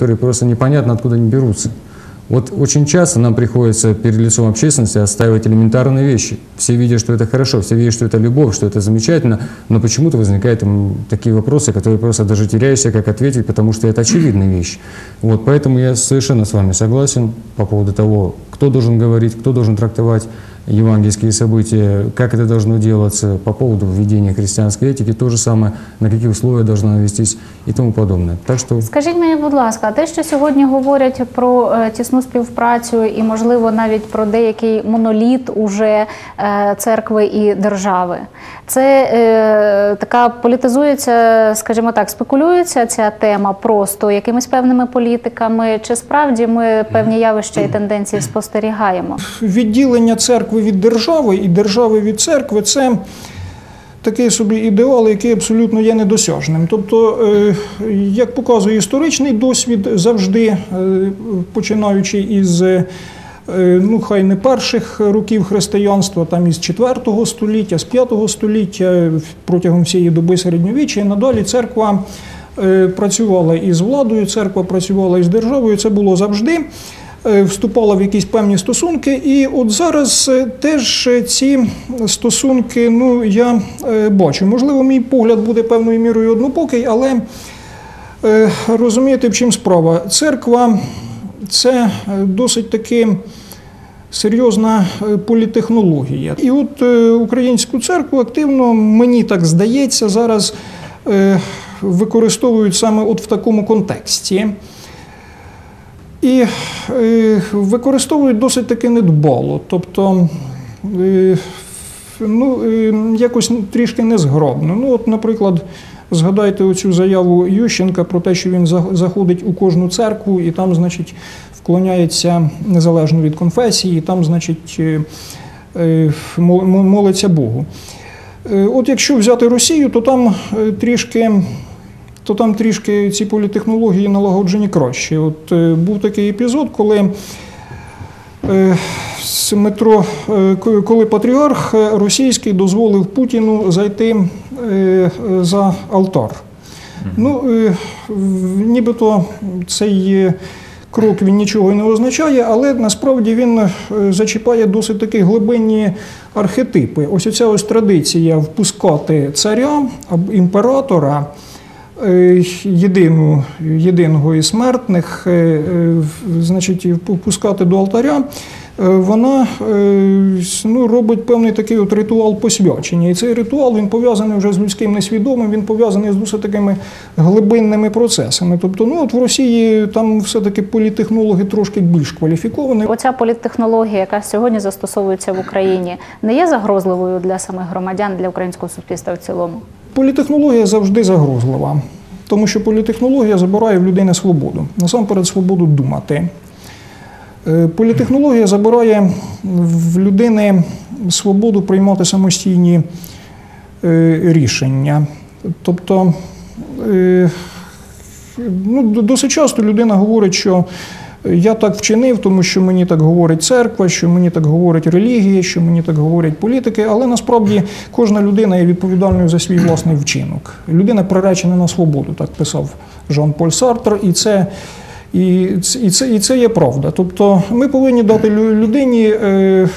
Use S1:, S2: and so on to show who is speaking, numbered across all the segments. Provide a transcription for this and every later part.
S1: которые просто непонятно откуда они берутся. Вот очень часто нам приходится перед лицом общественности отстаивать элементарные вещи. Все видят, что это хорошо, все видят, что это любовь, что это замечательно, но почему-то возникают такие вопросы, которые просто даже теряешься, как ответить, потому что это очевидная вещь. Вот, поэтому я совершенно с вами согласен по поводу того, кто должен говорить, кто должен трактовать евангельские события, как это должно делаться по поводу введения христианской этики, то же самое, на какие условия должна вестись и тому подобное. Так что
S2: Скажіть мені, будь ласка, те, що сьогодні говорять про е, тісну співпрацю і, можливо, навіть про деякий моноліт уже е, церкви і держави, це е, така політизується, скажімо так, спекулюється ця тема просто якимись певними політиками, чи справді ми певні явища і тенденції спостерігаємо?
S3: відділення церкви від держави і держави від церкви це такий собі ідеал, який абсолютно є недосяжним. Тобто, е, як показує історичний досвід, завжди е, починаючи із. е, Ну, хай не перших років християнства, там із 4 століття, з 5 століття, протягом всієї доби середньовіччя, і надалі церква працювала із владою, церква працювала із державою. Це було завжди вступала в якісь певні стосунки. І от зараз е, теж е, ці стосунки, ну я е, бачу. Можливо, мій погляд буде певною мірою однопокий, але е, розумієте, в чим справа? Церква це е, досить таки. Серйозна е, політехнологія. І от е, українську церкву активно, мені так здається, зараз е, використовують саме от в такому контексті. І е, використовують досить таки недбало. Тобто, е, ну, е, якось трішки незграбно. Ну, от, наприклад, згадайте оцю заяву Ющенка про те, що він заходить у кожну церкву і там, значить, вклоняється незалежно від конфесії, і там, значить, мол- мол- молиться Богу. От якщо взяти Росію, то там трішки то там трішки ці політехнології налагоджені краще. От е, був такий епізод, коли е, з метро, е, коли патріарх е, російський дозволив Путіну зайти е, за алтар. Ну, е, нібито цей крок він нічого не означає, але насправді він е, зачіпає досить такі глибинні архетипи. Ось оця ось традиція впускати царя або імператора. Е, Єдину, єдиного із смертних, е, е, значить, впускати до алтаря, вона ну, робить певний такий от ритуал посвячення. І цей ритуал він пов'язаний вже з людським несвідомим, він пов'язаний з досить такими глибинними процесами. Тобто, ну от в Росії там все-таки політехнологи трошки більш кваліфіковані.
S2: Оця політтехнологія, яка сьогодні застосовується в Україні, не є загрозливою для самих громадян, для українського суспільства в цілому.
S3: Політехнологія завжди загрозлива, тому що політехнологія забирає в людини свободу, насамперед свободу думати. Е, Політехнологія забирає в людини свободу приймати самостійні е, рішення. Тобто, е, ну, досить часто людина говорить, що я так вчинив, тому що мені так говорить церква, що мені так говорить релігія, що мені так говорять політики, але насправді кожна людина є відповідальною за свій власний вчинок. Людина приречена на свободу, так писав Жан-Поль Сартр, і це. І і це, і це є правда. Тобто ми повинні дати людині е,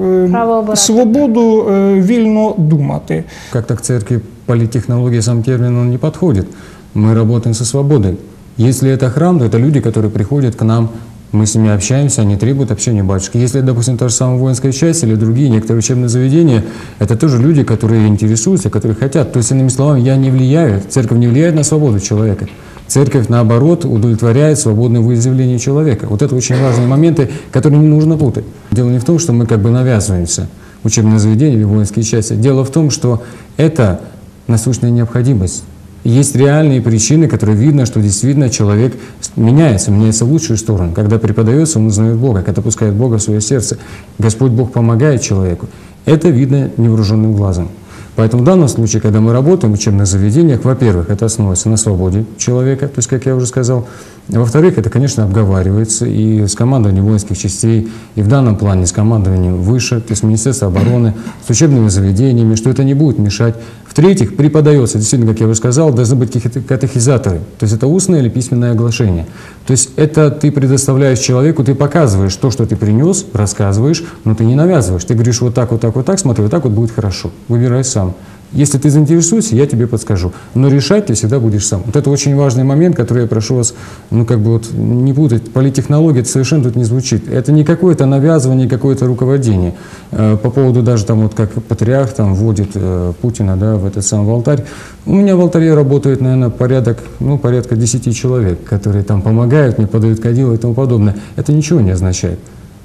S3: е, свободу е, вільно думати.
S1: Как-то к церкви политтехнологии сам термин он не подходит. Мы работаем со свободой. Если это храм, то это люди, которые приходят к нам, мы с ними общаемся, они требуют общения батюшки. Если, допустим, та же самая воинская часть или другие некоторые учебные заведения, это тоже люди, которые интересуются, которые хотят. То есть, иными словами, я не влияю, церковь не влияет на свободу человека. Церковь, наоборот, удовлетворяет свободное волеизъявление человека. Вот это очень важные моменты, которые не нужно путать. Дело не в том, что мы как бы навязываемся учебное заведение или воинские части. Дело в том, что это насущная необходимость. Есть реальные причины, которые видно, что действительно человек меняется, меняется в лучшую сторону. Когда преподается, он узнает Бога, когда пускает Бога в свое сердце. Господь Бог помогает человеку. Это видно невооруженным глазом. Поэтому в данном случае, когда мы работаем в учебных заведениях, во-первых, это основывается на свободе человека, то есть, как я уже сказал, Во-вторых, это, конечно, обговаривается и с командованием воинских частей, и в данном плане с командованием выше, то есть Министерства обороны, с учебными заведениями, что это не будет мешать. В-третьих, преподается, действительно, как я уже сказал, должны быть катехизаторы, то есть это устное или письменное оглашение. То есть это ты предоставляешь человеку, ты показываешь то, что ты принес, рассказываешь, но ты не навязываешь. Ты говоришь вот так, вот так, вот так, смотри, вот так вот будет хорошо. Выбирай сам. Если ты заинтересуешься, я тебе подскажу. Но решать ты всегда будешь сам. Вот это очень важный момент, который я прошу вас, ну как бы вот не путать. Политтехнология, это совершенно тут не звучит. Это не какое-то навязывание, какое-то руководение. Э, По поводу даже там вот как патриарх там вводит э, Путина, да, в этот самый алтарь. У меня в алтаре работает, наверное, порядок, ну порядка 10 человек, которые там помогают, мне подают кадило и тому подобное. Это ничего не означает.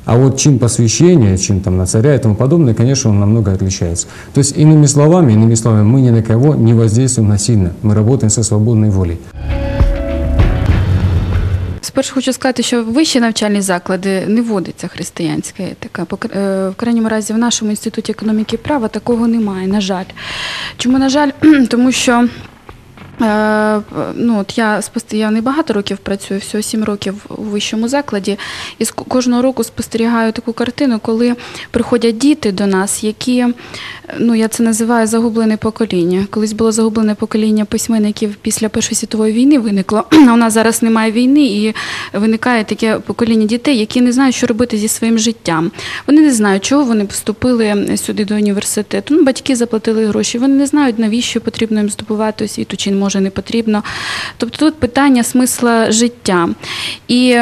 S1: А вот чин посвящения, чин там на царя и тому подобное, конечно, он намного отличается. То есть, иными словами, иными словами, мы ни на кого не воздействуем насильно. Мы работаем со свободной волей.
S4: Спершу хочу сказати, що вищі навчальні заклади не вводиться християнська етика. По кр- е, В крайньому разі в нашому інституті економіки і права такого немає, на жаль. Чому на жаль? Тому що Е, Ну, от я я не багато років працюю, всього сім років у вищому закладі, і кожного року спостерігаю таку картину, коли приходять діти до нас, які, е, ну я це називаю загублене покоління. Колись було загублене покоління письменників після Першої світової війни виникло. У нас зараз немає війни, і виникає таке покоління дітей, які не знають, що робити зі своїм життям. Вони не знають, чого вони вступили сюди до університету. Ну, батьки заплатили гроші. Вони не знають, навіщо потрібно їм здобувати освіту, чи може не потрібно. Тобто тут питання смисла життя. І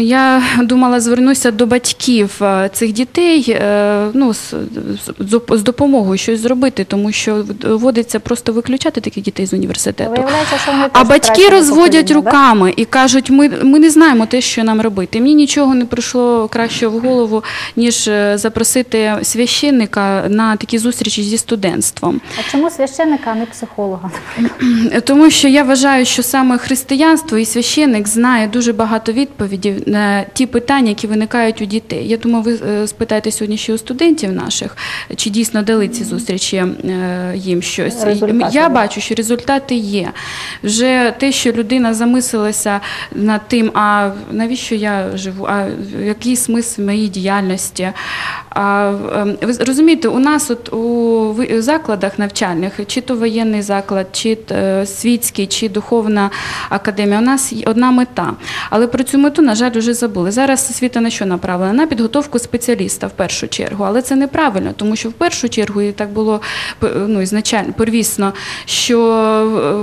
S4: я думала, звернуся до батьків е, цих дітей е, ну, з, допомогою щось зробити, тому що доводиться просто виключати таких дітей з університету. А батьки розводять руками і кажуть, ми, ми не знаємо те, що нам робити. Мені нічого не прийшло краще в голову, ніж е, запросити священника на такі зустрічі зі студентством.
S2: А чому священника, а не психолога?
S4: Тому що я вважаю, що саме християнство і священник знає дуже багато відповідей на ті питання, які виникають у дітей. Я думаю, ви е, спитаєте сьогодні ще у студентів наших, чи дійсно дали ці зустрічі е, їм щось.
S2: Результати,
S4: Я бачу, що результати є. Вже те, що людина замислилася над тим, а навіщо я живу, а який смисл моєї діяльності. А, ем, ви розумієте, у нас от у закладах навчальних, чи то воєнний заклад, чи е, світський, чи духовна академія, у нас одна мета. Але про цю мету, на жаль, вже забули. Зараз освіта на що направлена? На підготовку спеціаліста в першу чергу. Але це неправильно, тому що в першу чергу і так було ну, ізначально первісно, що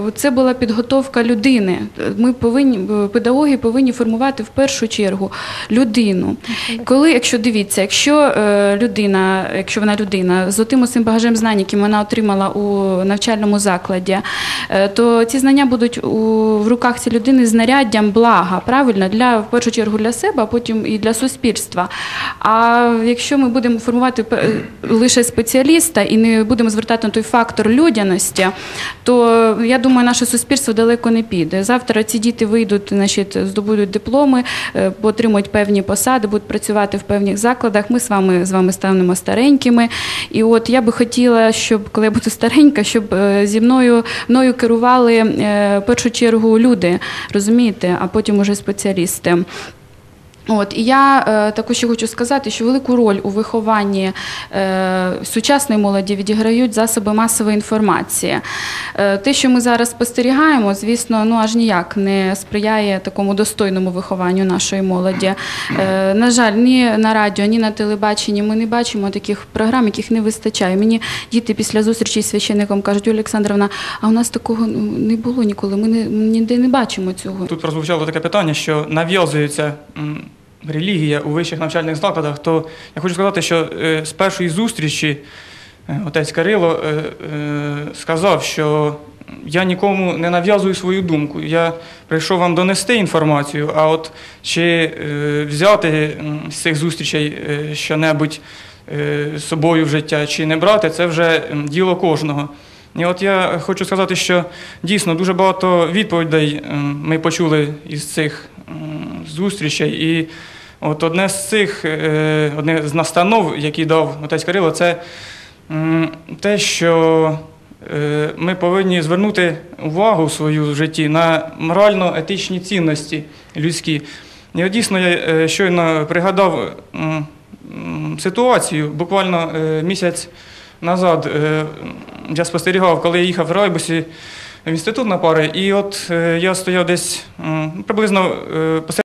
S4: е, це була підготовка людини. Ми повинні педагоги повинні формувати в першу чергу людину. Коли, якщо дивіться, якщо е, людина, якщо вона людина з отим усім багажем знань, яким вона отримала у навчальному закладі, е, то ці знання будуть у в руках цієї людини знаряддям блага, правильно, для в першу чергу для себе, а потім і для суспільства. А якщо ми будемо формувати лише спеціаліста і не будемо звертати на той фактор людяності, то я думаю, наше суспільство далеко не піде. Завтра ці діти вийдуть, значить, здобудуть дипломи, е, отримують певні посади, будуть працювати в певних закладах. Ми з вами з вами станемо старенькими. І от я би хотіла, щоб коли я буду старенька, щоб е, зі мною мною керували е, в першу чергу люди, розумієте, а потім уже спеціалісти. От і я е, також хочу сказати, що велику роль у вихованні е, сучасної молоді відіграють засоби масової інформації. Е, те, що ми зараз спостерігаємо, звісно, ну аж ніяк не сприяє такому достойному вихованню нашої молоді. Е, на жаль, ні на радіо, ні на телебаченні ми не бачимо таких програм, яких не вистачає. Мені діти після зустрічі з священником кажуть, Олександровна, а у нас такого ну, не було ніколи. Ми не, ніде не бачимо цього.
S5: Тут прозвучало таке питання, що нав'язується релігія у вищих навчальних закладах, то я хочу сказати, що е, з першої зустрічі е, отець Кирило е, сказав, що я нікому не нав'язую свою думку. Я прийшов вам донести інформацію, а от чи взяти з цих зустрічей що-небудь собою в життя, чи не брати, це вже діло кожного. І от я хочу сказати, що дійсно дуже багато відповідей ем, ми почули із цих ем, зустрічей. І от одне з цих, е, одне з настанов, які дав отець Кирило, це те, що е, ми повинні звернути увагу свою в житті на морально-етичні цінності людські. І от дійсно я е, щойно пригадав ситуацію, буквально місяць назад е, я спостерігав, коли я їхав в райбусі в інститут на пари, і от е, я стояв десь приблизно е, посеред